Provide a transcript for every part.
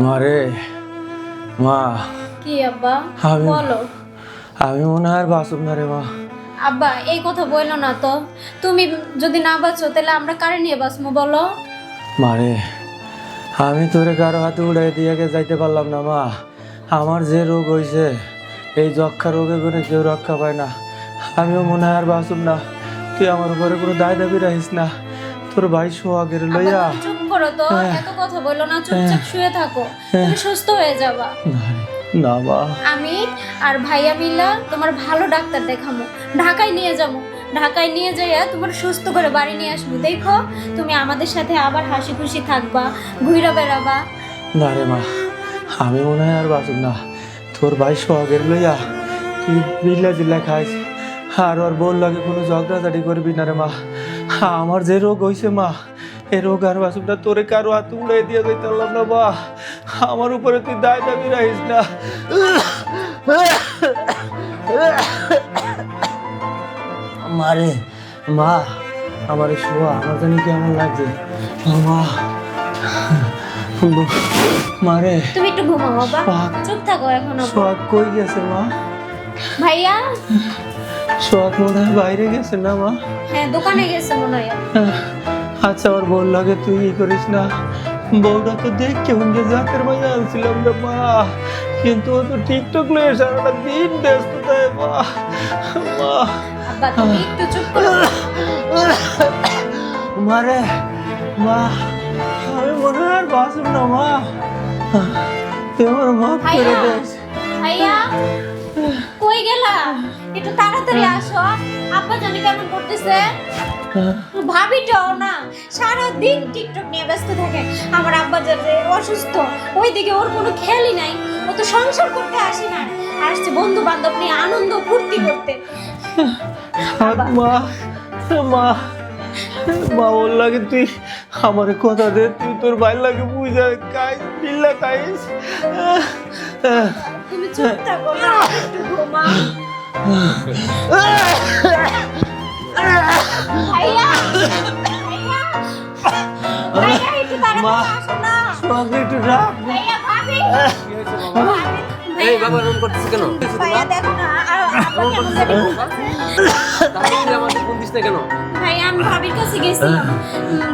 মারে মা। কি আব্বা? আমি- বলো। আমি মনে হয় বাঁচব না রে মা। আব্বা এই কথা বলল না তো। তুমি যদি না বাঁচো তাহলে আমরা কারে নিয়ে বাঁচবো বলো? মারে আমি তোরে কারও হাতে উড়াই দিয়ে যাইতে পারলাম না মা। আমার যে রোগ হয়েছে এই যক্ষা রোগে করে কেউ রক্ষা পায় না। আমিও মনে হয় আর বাঁচব না। তুই আমার উপরে কোনো দায় দাবি রাখিস না। তোর ভাই সোহাগের লইয়া। চুপ করো তো এত কথা বলল না চুপচাপ শুয়ে থাকো তুমি সুস্থ হয়ে যাবা। না মা আমি আর ভাইয়া মিলা তোমার ভালো ডাক্তার দেখাবো। ঢাকায় নিয়ে যাব। ঢাকায় নিয়ে যাইয়া তোমার সুস্থ করে বাড়ি নিয়ে আসব। দেখো তুমি আমাদের সাথে আবার হাসি খুশি থাকবা ঘুরে বেড়াবা। না রে মা আমি মনে হয় আর বাঁচব না। তোর ভাই সোহাগের লইয়া তুই বিল্লা জিল্লা খাইস আর ওর বল লাগে কোনো ঝগড়াঝাড়ি করবি না রে মা। আমার যে রোগ হয়েছে মা এ রোগ আর না তোরে কারও হাতে উড়াই দিয়ে যাইতে পারলাম না মা। আমার উপরে তুই দায় দাবি রাখিস না। মারে মা আমার শোয়া আমার জানি কেমন লাগছে। মা মারে। তুমি একটু ঘুমাও বাবা। চুপ থাকো এখন। সোহাগ কই গেছে মা? ভাইয়া? সোহাগ মনে হয় বাইরে গেছে না মা? হ্যাঁ দোকানে গেছে মনে হয়। আচ্ছা আমার বল লাগে তুই ই করিস না। বউটা তো দেখ যে জাতের মাঝে আনছিলাম রে মা। কিন্তু ও তো টিকটক লয়ে সারাটা দিন ব্যস্ত থাকে মা। মা। একটু চুপ করো। মারে মা। আমি মনে হয় আর বাঁচব না মা। তুই আমার মাফ করে দিস ভাইয়া। কই গেলা একটু তাড়াতাড়ি আসো। আব্বা জানি কেমন করতেছে? ভাবিটাও না। সারা দিন টিকটক নিয়ে ব্যস্ত থাকে। আমার আব্বা যে অসুস্থ ওইদিকে ওর কোনো খেয়ালই নাই। ও তো সংসার করতে আসে না। আসছে বন্ধু বান্ধব নিয়ে আনন্দ ফুর্তি করতে। মা মা মা ওর লাগে তুই আমার কথা দে। তুই তোর ভাই লাগে বুঝা। খাইস বিল্লা খাইস তুমি চুপ থাকো না কেন? ভাইয়া কেন? ভাইয়া, আমি ভাবির কাছে গেছিলাম।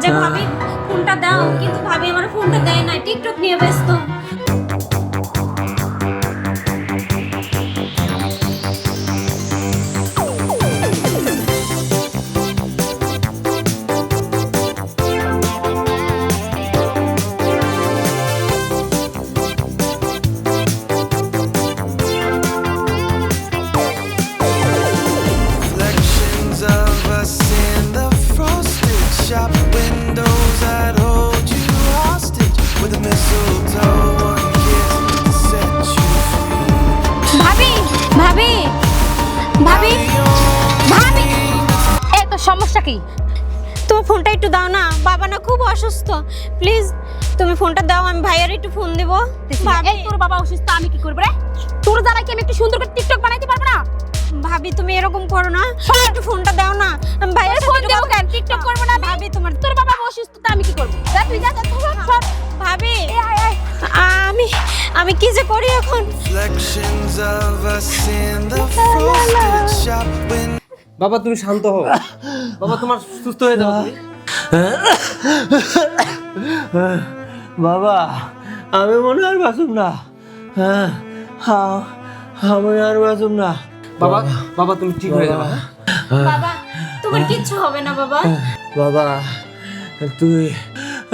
যে ভাবি ফোনটা দাও, কিন্তু ভাবি আমার ফোনটা দেয় না টিকটক নিয়ে ব্যস্ত। সমস্যা কি? তোমার ফোনটা একটু দাও না। বাবা না খুব অসুস্থ। প্লিজ তুমি ফোনটা দাও আমি ভাইয়ার একটু ফোন দেব। ভাবি এই তোর বাবা অসুস্থ আমি কি করব রে? তোর দ্বারা কি আমি একটু সুন্দর করে টিকটক বানাইতে পারব না? ভাবি তুমি এরকম করো না। একটু ফোনটা দাও না। আমি ভাইয়ার ফোন দেবো একটু কেন? টিকটক করব না আমি? ভাবি তোমার তোর বাবা অসুস্থ তা আমি কি করব? যা তুই যা যা, সর, সর। ভাবি এই, আয়, আয়। আমি আমি কি যে করি এখন? বাবা তুমি শান্ত হও। বাবা তোমার সুস্থ হয়ে যাবে তুমি। বাবা আমি মনে আর বাঁচব না। হ্যাঁ হ্যাঁ, আমি আর বাঁচব না। বাবা বাবা তুমি ঠিক হয়ে যাবে। হ্যাঁ? বাবা তোমার কিচ্ছু হবে না বাবা। বাবা তুই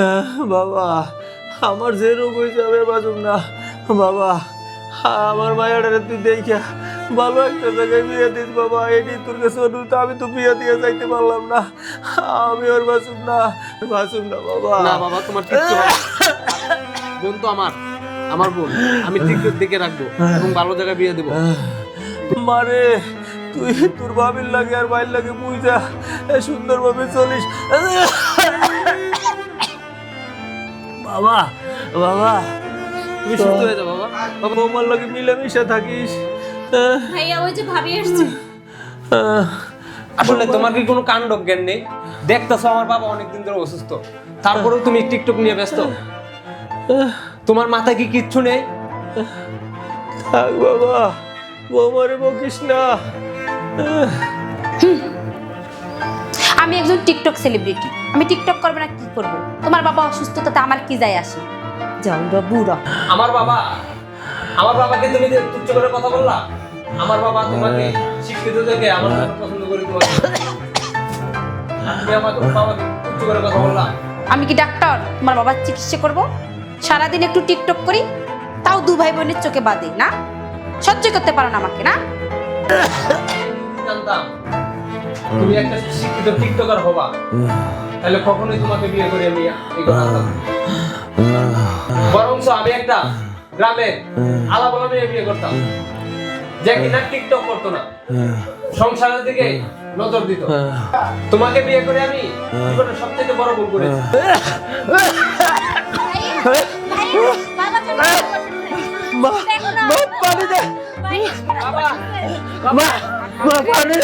আহ, বাবা আমার যে রোগ হয়েছে আমি বাঁচব না। বাবা আমার মায়ের তুই দেখা ভালো একটা জায়গায় বিয়ে দিস বাবা এটি তোর কাছে অনুরোধ আমি তো বিয়ে দিয়ে যাইতে পারলাম না। আমি আর বাঁচব না বাঁচব না বাবা। না বাবা তোমার কিচ্ছু বোন তো আমার আমার বোন আমি ঠিক দিকে রাখব এবং ভালো জায়গায় বিয়ে দেবো। মারে তুই তোর ভাবির লাগে আর বাইর লাগে বুঝা সুন্দরভাবে চলিস। বাবা বাবা। তুমি সুস্থ হয়ে যাও বাবা বাবা। বৌমার লাগে মিলেমিশে থাকিস। ভাইয়া ওই যে ভাবি আসছে। আসলে তোমার কি কোনো কাণ্ড জ্ঞান নেই? দেখতেছো আমার বাবা অনেকদিন ধরে অসুস্থ। তারপরেও তুমি টিকটক নিয়ে ব্যস্ত। তোমার মাথায় কি কিচ্ছু নেই? থাক বাবা বৌমারে বকিস না। আমি একজন টিকটক সেলিব্রিটি। আমি টিকটক করব না কি করব? তোমার বাবা অসুস্থতাতে আমার কি যায় আসে? যাও বুড়া। আমার বাবা আমার বাবাকে তুমি যে তুচ্ছ করে কথা বললা আমার বাবা তোমাকে শিক্ষিত থেকে আমার পছন্দ করে তোমাকে। তুমি আমার বাবাকে তুচ্ছ করে কথা বললা। আমি কি ডাক্তার? তোমার বাবার চিকিৎসা করব? সারাদিন একটু টিকটক করি তাও দু ভাই বোনের চোখে বাদে না? সহ্য করতে পারো না আমাকে না? জানতাম তুমি একটা শিক্ষিত টিকটকার হবা। তাহলে কখনোই তোমাকে বিয়ে করে আমি। বরঞ্চ আমি একটা গ্রামে আলা বলা মেয়ে বিয়ে করতাম যে কিনা টিকটক করতো না সংসারের দিকে নজর দিত তোমাকে বিয়ে করে আমি জীবনের সব থেকে বড় ভুল করেছি বাবা মা মা পানি দে বাবা মা মা পানি